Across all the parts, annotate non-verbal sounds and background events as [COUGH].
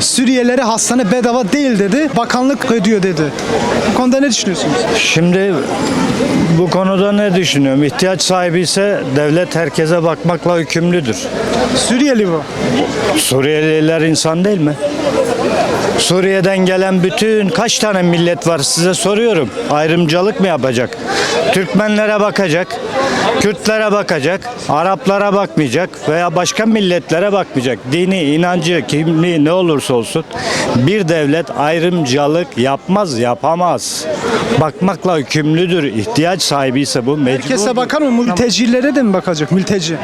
Suriyelilere hastane bedava değil dedi. Bakanlık ödüyor dedi. Bu konuda ne düşünüyorsunuz? Şimdi bu konuda ne düşünüyorum? İhtiyaç sahibi ise devlet herkese bakmakla yükümlüdür. Suriyeli bu. Suriyeliler insan değil mi? Suriye'den gelen bütün kaç tane millet var size soruyorum. Ayrımcılık mı yapacak? Türkmenlere bakacak, Kürtlere bakacak, Araplara bakmayacak veya başka milletlere bakmayacak. Dini, inancı, kimliği ne olursa olsun bir devlet ayrımcılık yapmaz, yapamaz. Bakmakla yükümlüdür. İhtiyaç sahibi ise bu mecbur. Herkese bakar mı? Mültecilere de mi bakacak? Mülteci.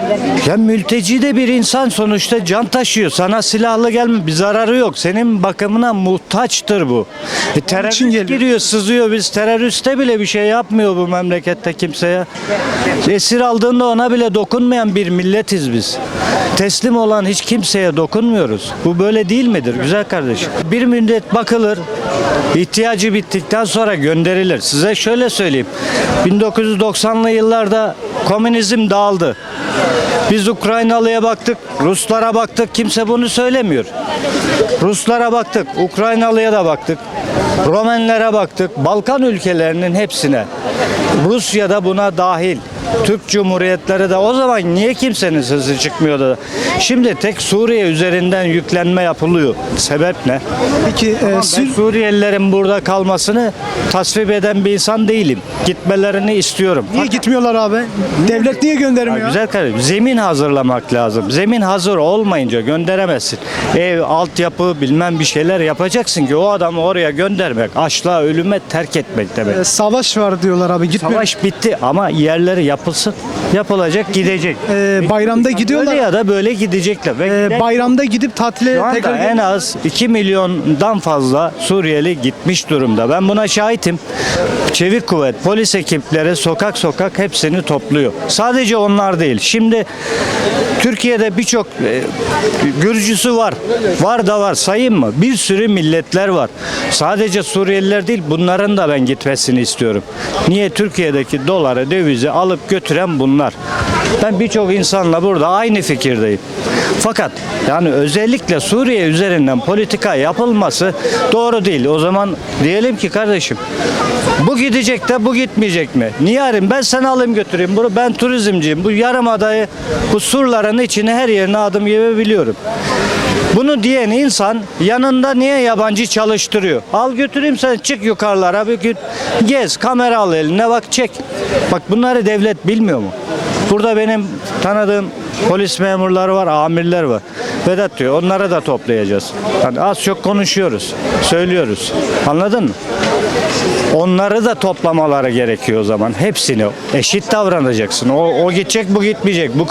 Ya mülteci de bir insan sonuçta can taşıyor. Sana silahlı gelme bir zararı yok. Senin bakımına muhtaçtır bu. E, terörist giriyor, sızıyor. Biz teröriste bile bir şey yapmıyor bu memlekette kimseye. Esir aldığında ona bile dokunmayan bir milletiz biz. Teslim olan hiç kimseye dokunmuyoruz. Bu böyle değil midir güzel kardeşim? Bir müddet bakılır. ihtiyacı bittikten sonra gönderilir. Size şöyle söyleyeyim. 1990'lı yıllarda komünizm dağıldı. Biz Ukraynalıya baktık, Ruslara baktık. Kimse bunu söylemiyor. Ruslara baktık, Ukraynalıya da baktık. Romenlere baktık, Balkan ülkelerinin hepsine. Rusya da buna dahil. Türk Cumhuriyetleri de o zaman niye kimsenin sesi çıkmıyordu? Şimdi tek Suriye üzerinden yüklenme yapılıyor. Sebep ne? Peki e, Ben Sür- Suriyelilerin burada kalmasını tasvip eden bir insan değilim. Gitmelerini istiyorum. niye gitmiyorlar abi? Devlet niye Ya göndermiyor? güzel kardeşim zemin hazırlamak lazım. Zemin hazır olmayınca gönderemezsin. Ev, altyapı bilmem bir şeyler yapacaksın ki o adamı oraya göndermek, açlığa, ölüme terk etmek demek. E, savaş var diyorlar abi. Gitmiyor. Savaş bitti ama yerleri yapılsın. Yapılacak gidecek. E, bayramda gidiyorlar. Böyle ya da böyle gidecekler. Ve E, giden- bayramda gidip tatile tekrar en az 2 milyondan fazla Suriyeli gitmiş durumda. Ben buna şahitim. Çevik kuvvet, polis ekipleri sokak sokak hepsini topluyor. Sadece onlar değil. Şimdi Türkiye'de birçok e, Gürcüsü var. Var da var. Sayayım mı? Bir sürü milletler var. Sadece Suriyeliler değil bunların da ben gitmesini istiyorum. Niye? Türkiye'deki doları, dövizi alıp götüren bunlar. Ben birçok insanla burada aynı fikirdeyim. Fakat yani özellikle Suriye üzerinden politika yapılması doğru değil. O zaman diyelim ki kardeşim bu gidecek de bu gitmeyecek mi? Niye arayayım? Ben seni alayım götüreyim. Bunu ben turizmciyim. Bu yarım adayı bu surların içine her yerine adım gibi biliyorum. Bunu diyen insan yanında niye yabancı çalıştırıyor? Al götüreyim sen çık yukarılara bir gün gez kamera al eline bak çek. Bak bunları devlet bilmiyor mu? Burada benim tanıdığım polis memurları var, amirler var. Vedat diyor onları da toplayacağız. Yani az çok konuşuyoruz, söylüyoruz. Anladın mı? Onları da toplamaları gerekiyor o zaman. Hepsini eşit davranacaksın. O, o gidecek, bu gitmeyecek. Bu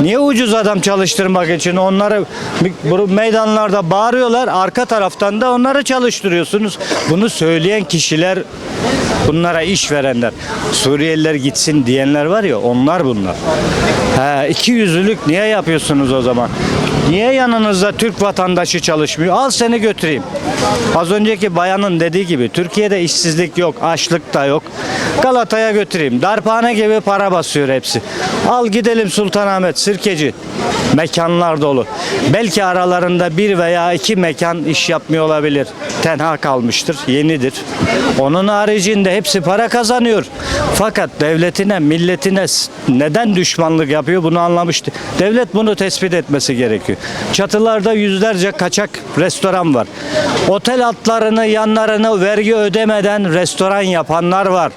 Niye ucuz adam çalıştırmak için onları meydanlarda bağırıyorlar. Arka taraftan da onları çalıştırıyorsunuz. Bunu söyleyen kişiler bunlara iş verenler. Suriyeliler gitsin diyenler var ya onlar bunlar. He, iki yüzlülük niye yapıyorsunuz o zaman? Niye yanınızda Türk vatandaşı çalışmıyor? Al seni götüreyim. Az önceki bayanın dediği gibi Türkiye'de işsizlik yok, açlık da yok. Galata'ya götüreyim. Darphane gibi para basıyor hepsi. Al gidelim Sultanahmet, Sirkeci. Mekanlar dolu. Belki aralarında bir veya iki mekan iş yapmıyor olabilir. Tenha kalmıştır, yenidir. Onun haricinde hepsi para kazanıyor. Fakat devletine, milletine neden düşmanlık yapıyor bunu anlamıştı. Devlet bunu tespit etmesi gerekiyor. Çatılarda yüzlerce kaçak restoran var. Otel altlarını, yanlarını vergi ödemeden restoran yapanlar var.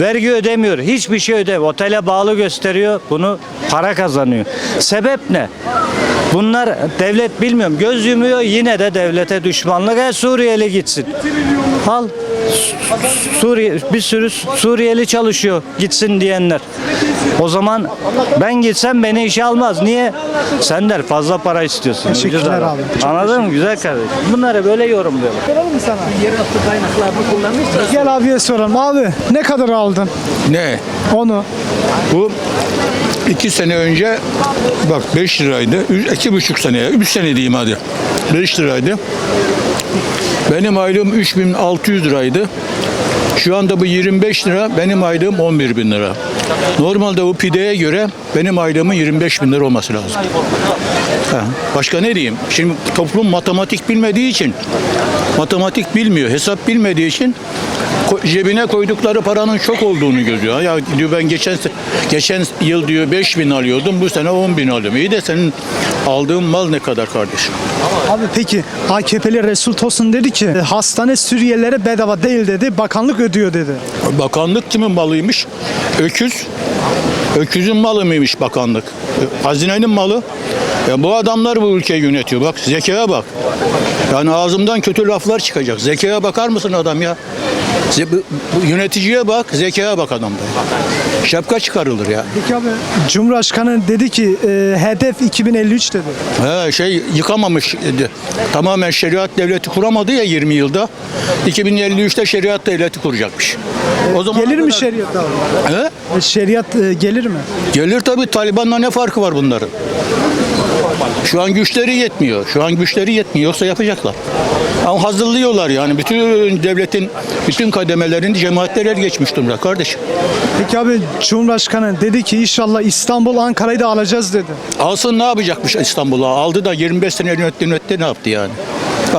Vergi ödemiyor. Hiçbir şey ödemiyor. Otele bağlı gösteriyor. Bunu para kazanıyor. Sebep ne? Bunlar devlet bilmiyorum. Göz yumuyor yine de devlete düşmanlık. E Suriyeli gitsin. Al. Suriye bir sürü Suriyeli çalışıyor gitsin diyenler. O zaman ben gitsem beni işe almaz. Niye? Sen der fazla para istiyorsun. Teşekkürler abi. Çok Anladın mı güzel kardeşim? Bunları böyle yorumluyorlar. Soralım mı sana? Yeraltı kaynaklarını kullanmışsa Gel abiye soralım. Abi ne kadar aldın Ne? onu? Bu iki sene önce bak 5 liraydı. Üç- iki buçuk seneye, 3 sene diyeyim hadi. 5 liraydı. Benim aylığım 3600 liraydı. Şu anda bu 25 lira, benim aylığım 11 bin lira. Normalde bu pideye göre benim aylığımın 25 bin lira olması lazım. Ha, Başka ne diyeyim? Şimdi toplum matematik bilmediği için, matematik bilmiyor, hesap bilmediği için cebine koydukları paranın çok olduğunu görüyor. Ya diyor ben geçen geçen yıl diyor 5 bin alıyordum, bu sene 10 bin alıyorum. İyi de senin aldığın mal ne kadar kardeşim? Abi peki AKP'li Resul Tosun dedi ki hastane Suriyelilere bedava değil dedi. Bakanlık ödüyor dedi. Bakanlık kimin malıymış? Öküz. Öküzün malı mıymış bakanlık? E, Hazinenin malı. Ya bu adamlar bu ülkeyi yönetiyor. Bak zekaya bak. Yani ağzımdan kötü laflar çıkacak. Zekaya bakar mısın adam ya? Ze- bu- yöneticiye bak, zekaya bak adamda. Şapka çıkarılır ya. Peki abi Cumhurbaşkanı dedi ki e, hedef 2053 dedi. He, şey yıkamamış idi. Tamamen şeriat devleti kuramadı ya 20 yılda. 2053'te şeriat devleti kuracakmış. O zaman Gelir mi şeriat abi? He? E, Şeriat e, gelir mi? Gelir tabii Taliban'la ne farkı var bunların? Şu an güçleri yetmiyor. Şu an güçleri yetmiyor. Yoksa yapacaklar. Ama hazırlıyorlar yani. Bütün devletin, bütün kademelerin cemaatler el geçmiş durumda kardeşim. Peki abi Cumhurbaşkanı dedi ki inşallah İstanbul Ankara'yı da alacağız dedi. Alsın ne yapacakmış İstanbul'a? Aldı da 25 sene yönetti, yönetti ne yaptı yani?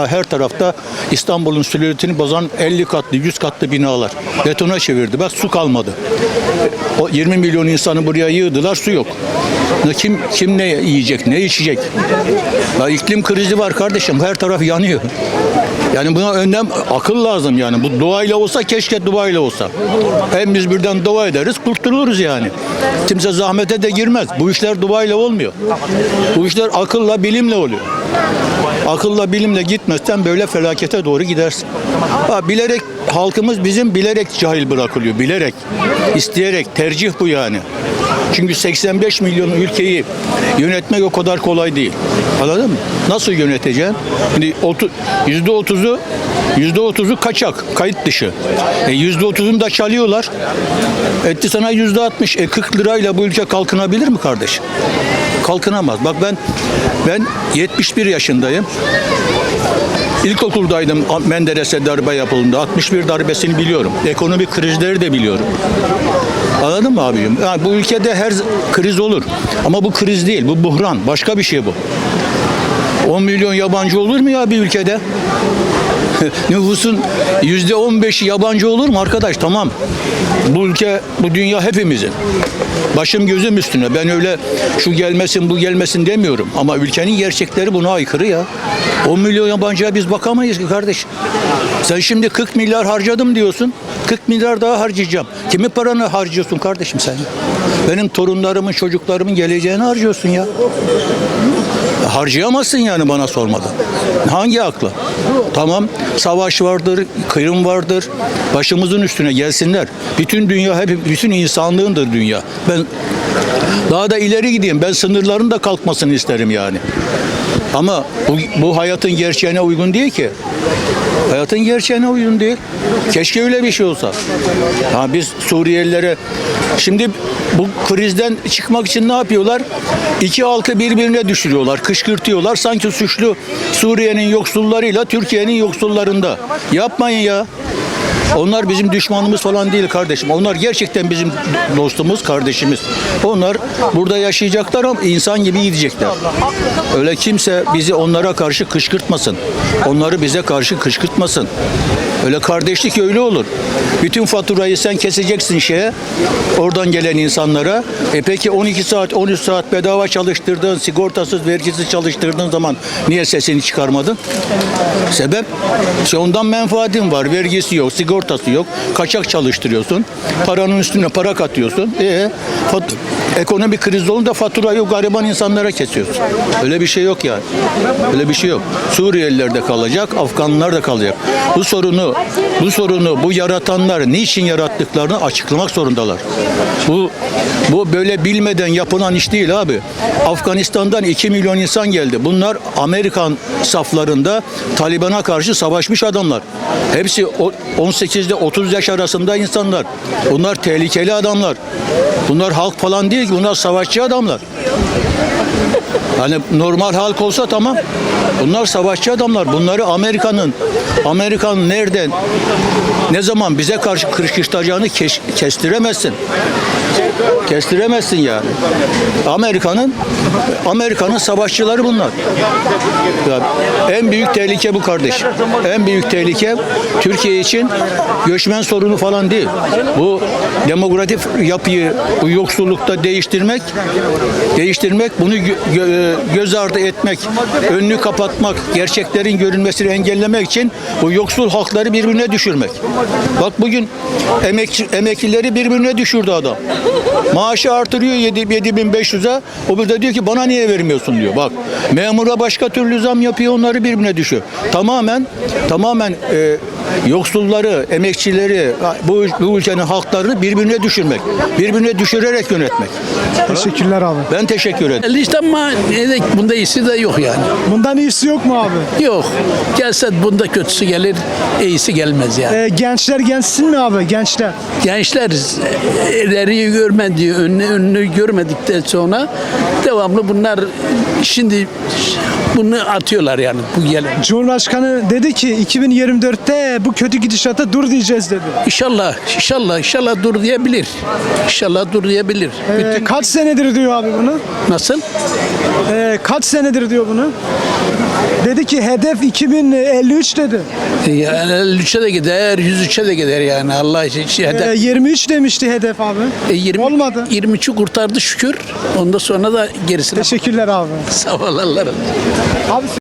Her tarafta İstanbul'un silüetini bozan 50 katlı, 100 katlı binalar. Betona çevirdi. Bak su kalmadı. O 20 milyon insanı buraya yığdılar, su yok. Kim kim ne yiyecek, ne içecek? Ya iklim krizi var kardeşim. Her taraf yanıyor. Yani buna önlem akıl lazım yani. Bu doğayla olsa keşke doğayla olsa. Hem biz birden dua ederiz, kurtuluruz yani. Kimse zahmete de girmez. Bu işler doğayla olmuyor. Bu işler akılla, bilimle oluyor. Akılla, bilimle gitmezsen böyle felakete doğru gidersin. Ha, bilerek halkımız bizim bilerek cahil bırakılıyor. Bilerek, isteyerek, tercih bu yani. Çünkü 85 milyon ülkeyi yönetmek o kadar kolay değil. Anladın mı? Nasıl yöneteceksin? Şimdi yüzde otuzu yüzde otuzu kaçak, kayıt dışı. E yüzde otuzunu da çalıyorlar. Etti sana yüzde altmış. E 40 lirayla bu ülke kalkınabilir mi kardeşim? Kalkınamaz. Bak ben ben 71 yaşındayım. İlkokuldaydım Menderes'e darbe yapıldığında. 61 darbesini biliyorum. Ekonomik krizleri de biliyorum. Anladın mı abicim? Yani bu ülkede her kriz olur. Ama bu kriz değil. Bu buhran. Başka bir şey bu. 10 milyon yabancı olur mu ya bir ülkede? [LAUGHS] Nüfusun yüzde 15'i yabancı olur mu arkadaş? Tamam. Bu ülke, bu dünya hepimizin. Başım gözüm üstüne. Ben öyle şu gelmesin, bu gelmesin demiyorum. Ama ülkenin gerçekleri buna aykırı ya. 10 milyon yabancıya biz bakamayız ki kardeş. Sen şimdi 40 milyar harcadım diyorsun. 40 milyar daha harcayacağım. Kimi paranı harcıyorsun kardeşim sen? Benim torunlarımın, çocuklarımın geleceğini harcıyorsun ya. Harcayamazsın yani bana sormadan. Hangi akla? Tamam savaş vardır, kırım vardır. Başımızın üstüne gelsinler. Bütün dünya hep bütün insanlığındır dünya. Ben daha da ileri gideyim. Ben sınırların da kalkmasını isterim yani. Ama bu, bu hayatın gerçeğine uygun değil ki. Hayatın gerçeğine uygun değil. Keşke öyle bir şey olsa. Ha biz Suriyelilere şimdi bu krizden çıkmak için ne yapıyorlar? İki halkı birbirine düşürüyorlar, kışkırtıyorlar. Sanki suçlu Suriye'nin yoksullarıyla Türkiye'nin yoksullarında. Yapmayın ya. Onlar bizim düşmanımız falan değil kardeşim. Onlar gerçekten bizim dostumuz, kardeşimiz. Onlar burada yaşayacaklar ama insan gibi gidecekler. Öyle kimse bizi onlara karşı kışkırtmasın. Onları bize karşı kışkırtmasın. Öyle kardeşlik öyle olur. Bütün faturayı sen keseceksin şeye, oradan gelen insanlara. E peki 12 saat, 13 saat bedava çalıştırdığın, sigortasız, vergisiz çalıştırdığın zaman niye sesini çıkarmadın? Sebep? İşte ondan menfaatin var. Vergisi yok, sigortası yok. Kaçak çalıştırıyorsun. Paranın üstüne para katıyorsun. E, ekonomik kriz olunca faturayı gariban insanlara kesiyorsun. Öyle bir şey yok yani. Öyle bir şey yok. Suriyeliler de kalacak, Afganlar da kalacak. Bu sorunu, bu sorunu, bu yaratanlar niçin yarattıklarını açıklamak zorundalar. Bu bu böyle bilmeden yapılan iş değil abi. Afganistan'dan 2 milyon insan geldi. Bunlar Amerikan saflarında Taliban'a karşı savaşmış adamlar. Hepsi o- 18 ile 30 yaş arasında insanlar. Bunlar tehlikeli adamlar. Bunlar halk falan değil. Bunlar savaşçı adamlar. Hani normal halk olsa tamam. Bunlar savaşçı adamlar. Bunları Amerika'nın Amerikan nereden ne zaman bize karşı kışkırtacağını kestiremezsin. Kestiremezsin yani. Amerika'nın Amerika'nın savaşçıları bunlar. Ya en büyük tehlike bu kardeş. En büyük tehlike Türkiye için göçmen sorunu falan değil. Bu demokratik yapıyı bu yoksullukta değiştirmek, değiştirmek, bunu gö- gö- göz ardı etmek, önünü kapatmak, gerçeklerin görünmesini engellemek için bu yoksul halkları birbirine düşürmek. Bak bugün emek, emeklileri birbirine düşürdü adam. Maaşı artırıyor 7 7500'e. O bir de diyor ki bana niye vermiyorsun diyor. Bak memura başka türlü zam yapıyor onları birbirine düşüyor. Tamamen tamamen e, yoksulları, emekçileri, bu, bu ülkenin halklarını birbirine düşürmek. Birbirine düşürerek yönetmek. Teşekkürler abi. Ben teşekkür ederim. Ama ne bunda iyisi de yok yani. Bundan iyisi yok mu abi? Yok. Gelse bunda kötüsü gelir, iyisi gelmez yani. Ee, gençler gençsin mi abi? Gençler. Gençler ileriyi görmedi, önünü, önünü görmedikten sonra devamlı bunlar şimdi bunu atıyorlar yani bu gelen. Cumhurbaşkanı dedi ki 2024'te bu kötü gidişata dur diyeceğiz dedi. İnşallah, inşallah, inşallah dur diyebilir. İnşallah dur diyebilir. Ee, Bütün, kaç senedir diyor abi bunu? nasıl? Ee, kaç senedir diyor bunu? Dedi ki hedef 2053 dedi. Yani 53'e de gider, 103'e de gider yani Allah için. Şey, Ee, hedef- 23 demişti hedef abi. E, 20, Olmadı. 23'ü kurtardı şükür. Ondan sonra da gerisine Teşekkürler abi. [LAUGHS] sağ ol Allah razı olsun. Abi